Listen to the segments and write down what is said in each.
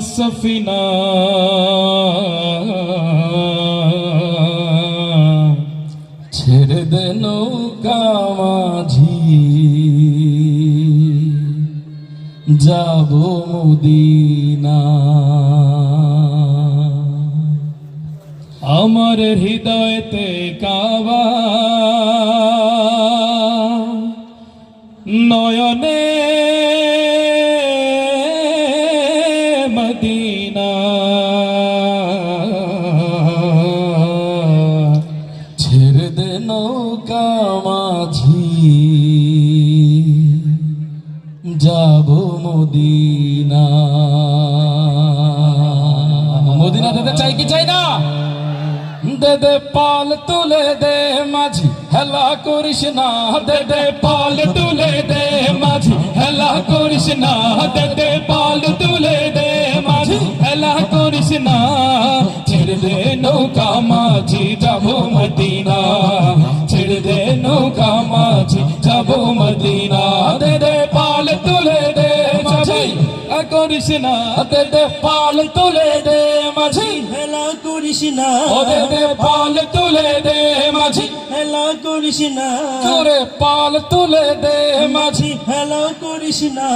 সফিনা। ছেড়ে দে নৌকা মাঝি। যাব মুদিনা। আমার হৃদয়তে কাবা। নয়নে নৌকা মাঝি। যাব মদিনা। মদিনা যেতে চাই কি চাই না? দে পাল তুলে দে মাঝি, হেলা করিস না। দে দে পাল তুলে দে মাঝি, হেলা করিস না। দে দে পাল তুলে দে মাঝি, হেলা করিস না। ছেড়ে দে নৌকা মাঝি মাঝি যাব মদিনা। দে দে পাল তুলে দে মাঝি। করিস না। দে দে পাল তুলে দে মাঝি। হেলা করিস না। দে পাল তুলে দে মাঝি। হেলা করিস না। তোরে পাল তুলে দে মাঝি। হেলা করিস না।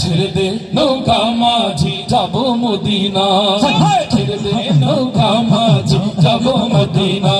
ছেড়ে দে নৌকা মাঝি যাব মদিনা। ছেড়ে দে নৌকা মাঝি যাব মদিনা।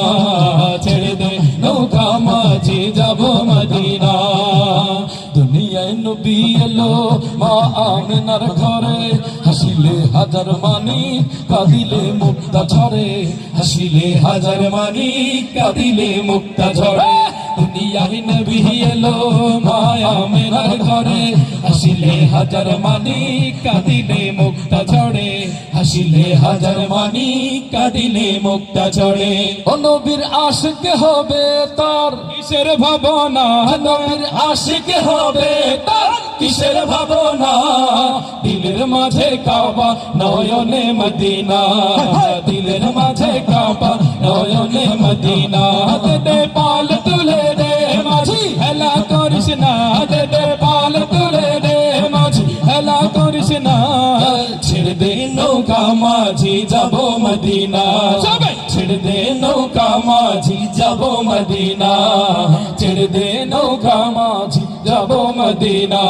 আমিনার ঘরে, হাসিলে হাজার মানি, কাঁদিলে মুক্তা ঝরে। হাসিলে হাজার মানি, কাঁদিলে মুক্তা ঝরে। দুনিয়ায় নবী এলো মায়া মেনার ঘরে। হাসিলে হাজার মানি, কাঁদিলে মুক্তা ঝরে। হাসিলে হাজার মানি, কাঁদিলে মুক্তা ঝরে। ও নবীর আশিক হবে তার, কিসের ভাবনা? নবীর আশিক হবে তার কিসের ভাবনা? দিলের মাঝে কাবা নয়নে মদিনা। দিলের মাঝে কাবা নয়নে মদিনা। দে পাল তুলে দে মাঝি হেলা করিস না। দে পাল তুলে দে মাঝি হেলা করিস না। ছেড়ে দে নৌকা মাঝি যাব মদিনা। ছেড়ে দে নৌকা মাঝি যাব মদিনা। ছেড়ে দে নৌকা মাঝি যাব মদিনা।